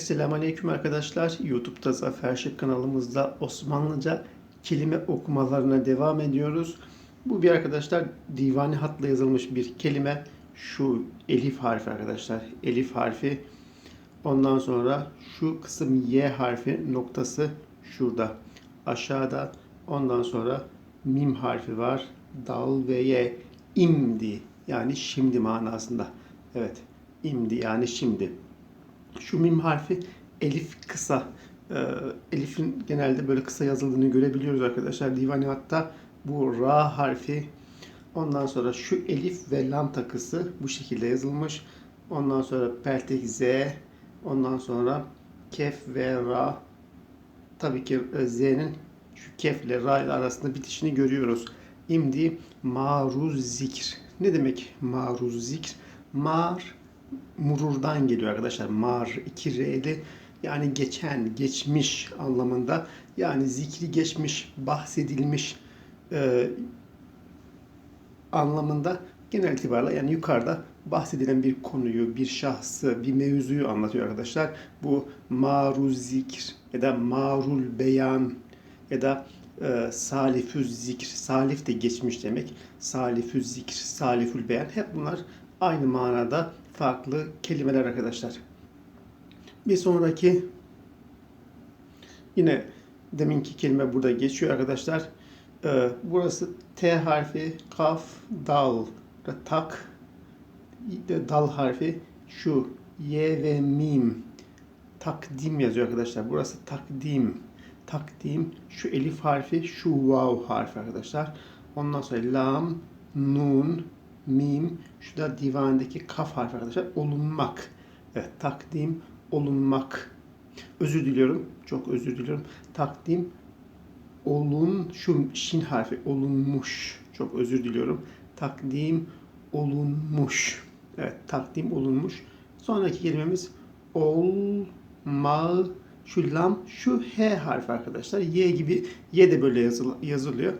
Esselamu Aleyküm arkadaşlar. YouTube'da Zafer Şık kanalımızda Osmanlıca kelime okumalarına devam ediyoruz. Bu bir arkadaşlar divani hatla yazılmış bir kelime. Şu elif harfi arkadaşlar. Elif harfi. Ondan sonra şu kısım Y harfi noktası şurada. Aşağıda. Ondan sonra mim harfi var. Dal ve Y. İmdi. Yani şimdi manasında. Evet. İmdi yani şimdi. Şu mim harfi elif kısa. Ee, elif'in genelde böyle kısa yazıldığını görebiliyoruz arkadaşlar. Divani hatta bu ra harfi. Ondan sonra şu elif ve lam takısı bu şekilde yazılmış. Ondan sonra peltek z. Ondan sonra kef ve ra. Tabii ki e, z'nin şu kef ile ra ile arasında bitişini görüyoruz. İmdi maruz zikr. Ne demek maruz zikr? Mar mururdan geliyor arkadaşlar. Mar, iki R'li yani geçen, geçmiş anlamında. Yani zikri geçmiş, bahsedilmiş e, anlamında genel itibarla yani yukarıda bahsedilen bir konuyu, bir şahsı, bir mevzuyu anlatıyor arkadaşlar. Bu maruz zikr ya da marul beyan ya da e, salifüz zikr. Salif de geçmiş demek. Salifüz zikr, salifül beyan. Hep bunlar aynı manada farklı kelimeler arkadaşlar. Bir sonraki yine deminki kelime burada geçiyor arkadaşlar. Ee, burası T harfi, kaf, dal, tak, dal harfi, şu Y ve mim, takdim yazıyor arkadaşlar. Burası takdim, takdim, şu elif harfi, şu vav harfi arkadaşlar. Ondan sonra lam, nun, mim, şu da divandaki kaf harfi arkadaşlar. Olunmak. Evet, takdim, olunmak. Özür diliyorum. Çok özür diliyorum. Takdim, olun, şu şin harfi, olunmuş. Çok özür diliyorum. Takdim, olunmuş. Evet, takdim olunmuş. Sonraki kelimemiz olma, şu lam, şu h harfi arkadaşlar. Y gibi, Y de böyle yazılıyor.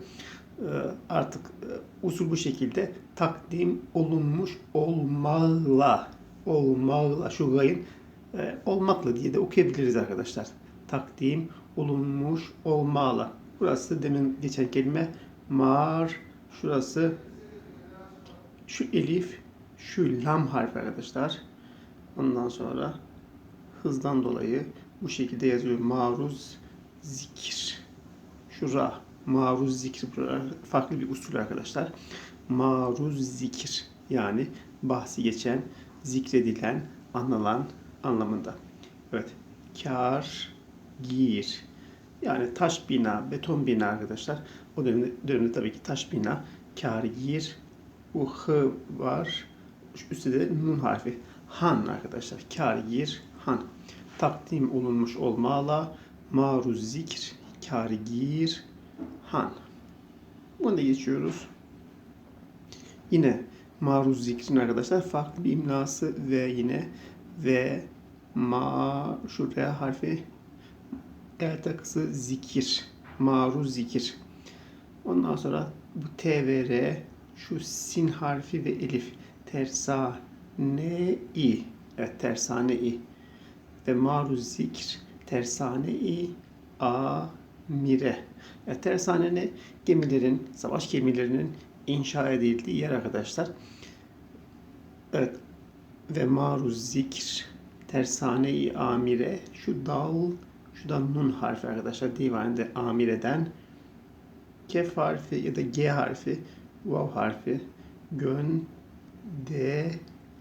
Ee, artık e, usul bu şekilde takdim olunmuş olmalı. Olmalı. Şu gayın e, olmakla diye de okuyabiliriz arkadaşlar. Takdim olunmuş olmalı. Burası demin geçen kelime mar. Şurası şu elif, şu lam harfi arkadaşlar. Ondan sonra hızdan dolayı bu şekilde yazıyor. Maruz zikir. Şu ra maruz zikir farklı bir usul arkadaşlar. Maruz zikir yani bahsi geçen, zikredilen, anılan anlamında. Evet. Kar, gir. Yani taş bina, beton bina arkadaşlar. O dönemde, dönemde tabii ki taş bina, kar, gir. Bu hı var. Üstte de nun harfi. Han arkadaşlar. Kar, gir, han. Takdim olunmuş olmalı. Maruz zikir, kar, gir, han. Bunu da geçiyoruz. Yine maruz zikrin arkadaşlar farklı bir imlası ve yine ve ma şu R harfi el takısı zikir. Maruz zikir. Ondan sonra bu T ve R şu sin harfi ve elif tersane i. Evet tersane i. Ve maruz zikir tersane i a mire. E, tersane ne? Gemilerin, savaş gemilerinin inşa edildiği yer arkadaşlar. Evet. Ve maruz zikr tersane-i amire şu dal şu da nun harfi arkadaşlar divanede amireden kef harfi ya da g harfi vav harfi gön de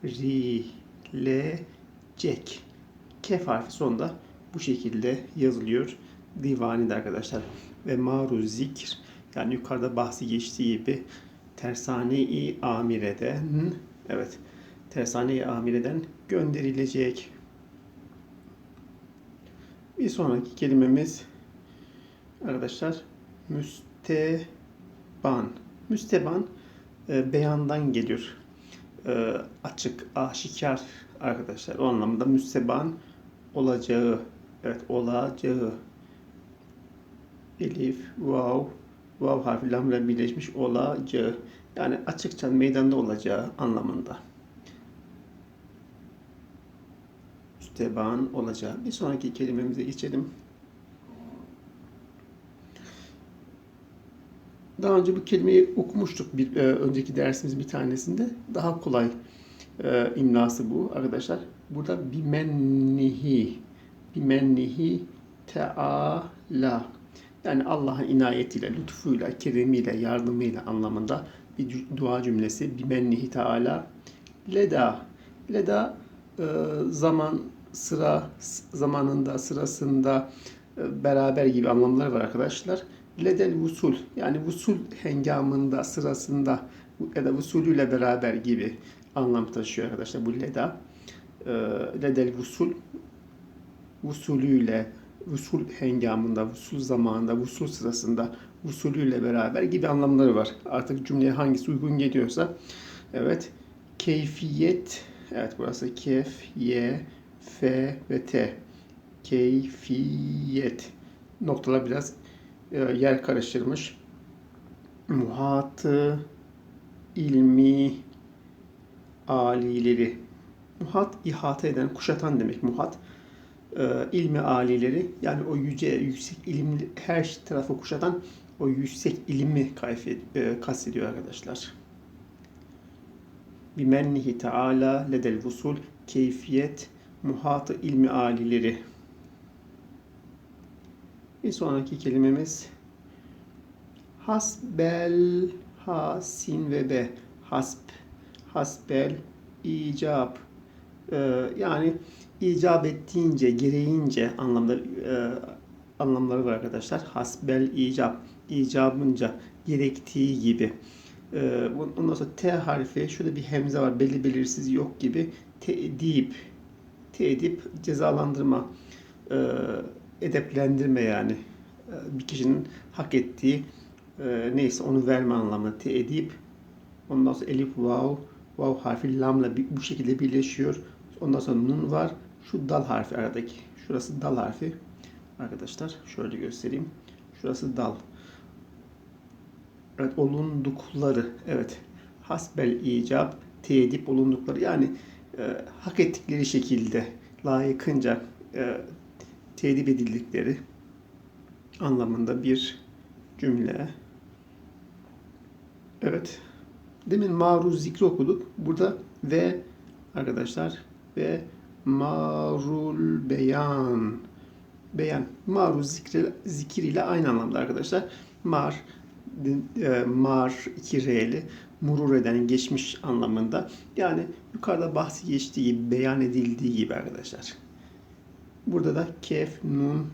ri le cek kef harfi sonunda bu şekilde yazılıyor divanide arkadaşlar. Ve maruz zikr yani yukarıda bahsi geçtiği gibi tersane-i amireden evet tersane-i amireden gönderilecek. Bir sonraki kelimemiz arkadaşlar müsteban. Müsteban e, beyandan geliyor. E, açık, aşikar arkadaşlar. O anlamda müsteban olacağı. Evet olacağı elif, vav, vav harfi birleşmiş olacağı. Yani açıkça meydanda olacağı anlamında. mütteban olacağı. Bir sonraki kelimemize geçelim. Daha önce bu kelimeyi okumuştuk bir e, önceki dersimiz bir tanesinde. Daha kolay e, imlası bu arkadaşlar. Burada bimennihi bimennihi teala yani Allah'ın inayetiyle, lütfuyla, keremiyle, yardımıyla anlamında bir dua cümlesi. Bimennihi teala leda. Leda e, zaman, sıra, zamanında, sırasında, e, beraber gibi anlamları var arkadaşlar. Ledel vusul yani vusul hengamında, sırasında ya da vusulüyle beraber gibi anlam taşıyor arkadaşlar bu leda. E, Ledel vusul usulüyle, usul hengamında, usul zamanında, usul sırasında, usulüyle beraber gibi anlamları var. Artık cümleye hangisi uygun geliyorsa. Evet. Keyfiyet. Evet burası kef, ye, f ve t. Keyfiyet. Noktalar biraz e, yer karıştırmış. Muhatı, ilmi, alileri. Muhat ihata eden, kuşatan demek muhat e, ilmi alileri yani o yüce yüksek ilimli her tarafı kuşatan o yüksek kayfet, e, kastediyor arkadaşlar. Bimennihi Teala ledel vusul keyfiyet muhatı ilmi alileri. Bir sonraki kelimemiz hasbel hasin ve be hasb hasbel icab ee, yani icap ettiğince, gereğince anlamları e, anlamları var arkadaşlar. Hasbel icap, icabınca, gerektiği gibi. Ee, ondan sonra T harfi, şurada bir hemze var, belli belirsiz yok gibi. Teedip, teedip cezalandırma, e, edeplendirme yani. E, bir kişinin hak ettiği e, neyse onu verme anlamında teedip. Ondan sonra elif, vav, vav harfi lamla bu şekilde birleşiyor. Ondan sonra nun var. Şu dal harfi aradaki. Şurası dal harfi. Arkadaşlar şöyle göstereyim. Şurası dal. Evet olundukları. Evet. Hasbel icab teyidip olundukları. Yani e, hak ettikleri şekilde layıkınca e, teyidip edildikleri anlamında bir cümle. Evet. Demin maruz zikri okuduk. Burada ve arkadaşlar ve marul beyan beyan maruz zikri, zikir ile aynı anlamda arkadaşlar. Mar e, mar iki r'li murur eden geçmiş anlamında. Yani yukarıda bahsi geçtiği gibi beyan edildiği gibi arkadaşlar. Burada da kef, nun,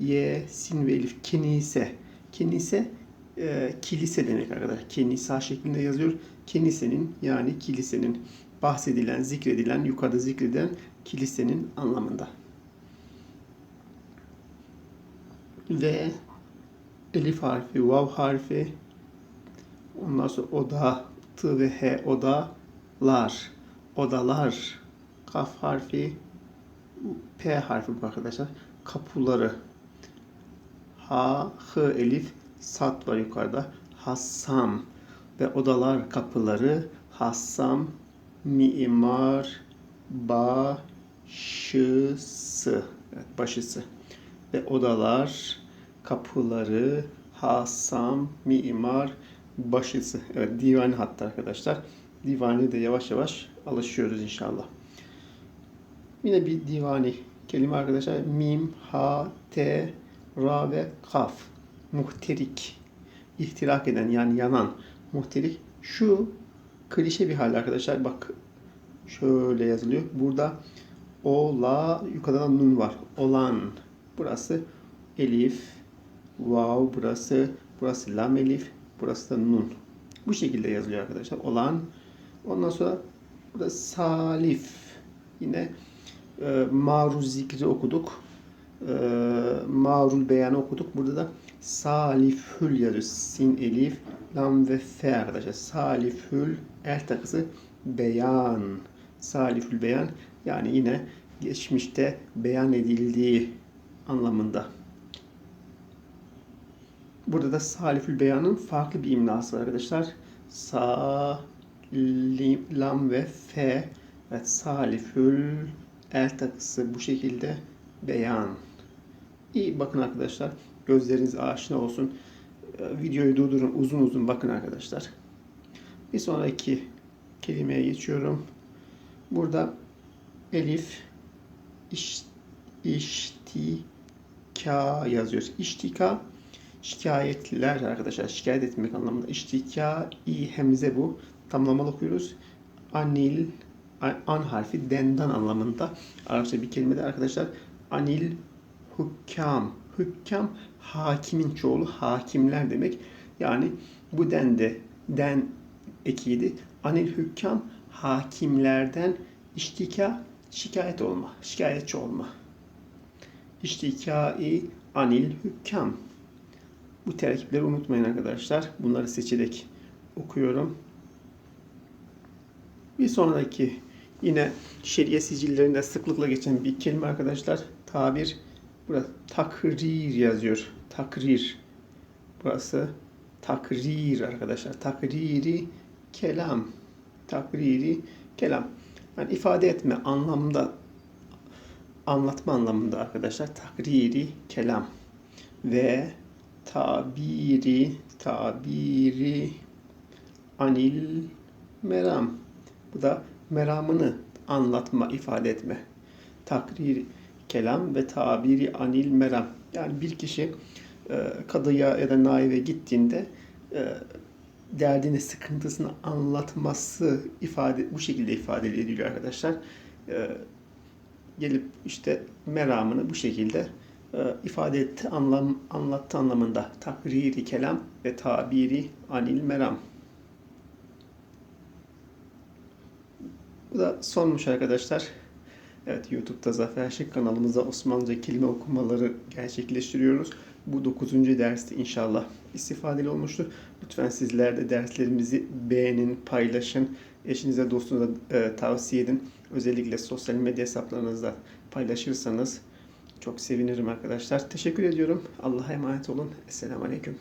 ye, sin ve elif kenise. Kenise e, kilise demek arkadaşlar. Kenisa şeklinde yazıyor. Kenisenin yani kilisenin bahsedilen, zikredilen, yukarıda zikredilen kilisenin anlamında. Ve elif harfi, vav harfi, ondan sonra oda, t ve h odalar, odalar, kaf harfi, p harfi bu arkadaşlar, kapıları, ha, h, elif, sat var yukarıda, hassam ve odalar kapıları, hassam, mimar başısı. Evet, başısı. Ve odalar kapıları Hassam mimar başısı. Evet divani hatta arkadaşlar. Divani de yavaş yavaş alışıyoruz inşallah. Yine bir divani kelime arkadaşlar. Mim ha te ra ve kaf. Muhterik. İhtirak eden yani yanan. Muhterik. Şu klişe bir hal arkadaşlar. Bak şöyle yazılıyor. Burada ola yukarıdan nun var. Olan. Burası elif. Vav burası. Burası lam elif. Burası da nun. Bu şekilde yazılıyor arkadaşlar. Olan. Ondan sonra burada salif. Yine e, maruz zikri okuduk. E, marul beyanı okuduk. Burada da salifül yazıyor. Sin elif lam ve fe arkadaşlar. Salifül el takısı beyan. Salifül beyan yani yine geçmişte beyan edildiği anlamında. Burada da salifül beyanın farklı bir imlası var arkadaşlar. Sa, lim, lam ve fe. Evet, salifül El takısı bu şekilde beyan. İyi bakın arkadaşlar. Gözleriniz aşina olsun. Videoyu durdurun. Uzun uzun bakın arkadaşlar. Bir sonraki kelimeye geçiyorum. Burada elif iş, iştika yazıyor. İştika şikayetliler arkadaşlar. Şikayet etmek anlamında. İştika i hemze bu. Tamlamalı okuyoruz. Anil an- an harfi dendan anlamında. Arapça bir kelime de arkadaşlar. Anil hükkam. Hükkam hakimin çoğulu hakimler demek. Yani bu dende den ekiydi. Anil hükkam hakimlerden iştika şikayet olma, şikayetçi olma. İştikai anil hükkam. Bu terkipleri unutmayın arkadaşlar. Bunları seçerek okuyorum. Bir sonraki yine şeriye sicillerinde sıklıkla geçen bir kelime arkadaşlar. Tabir. Burası takrir yazıyor. Takrir. Burası takrir arkadaşlar. Takriri kelam. Takriri kelam. Yani ifade etme anlamda anlatma anlamında arkadaşlar takriri kelam. Ve tabiri tabiri anil meram. Bu da meramını anlatma ifade etme. Takrir kelam ve tabiri anil meram. Yani bir kişi e, kadıya ya da naive gittiğinde e, derdini, sıkıntısını anlatması ifade bu şekilde ifade ediliyor arkadaşlar. E, gelip işte meramını bu şekilde e, ifade etti, anlam, anlattı anlamında. Takriri kelam ve tabiri anil meram. Bu da sonmuş arkadaşlar. Evet YouTube'da Zafer Şık kanalımızda Osmanlıca kelime okumaları gerçekleştiriyoruz. Bu 9. derste inşallah istifadeli olmuştur. Lütfen sizler de derslerimizi beğenin, paylaşın. Eşinize, dostunuza e, tavsiye edin. Özellikle sosyal medya hesaplarınızda paylaşırsanız çok sevinirim arkadaşlar. Teşekkür ediyorum. Allah'a emanet olun. Esselamu Aleyküm.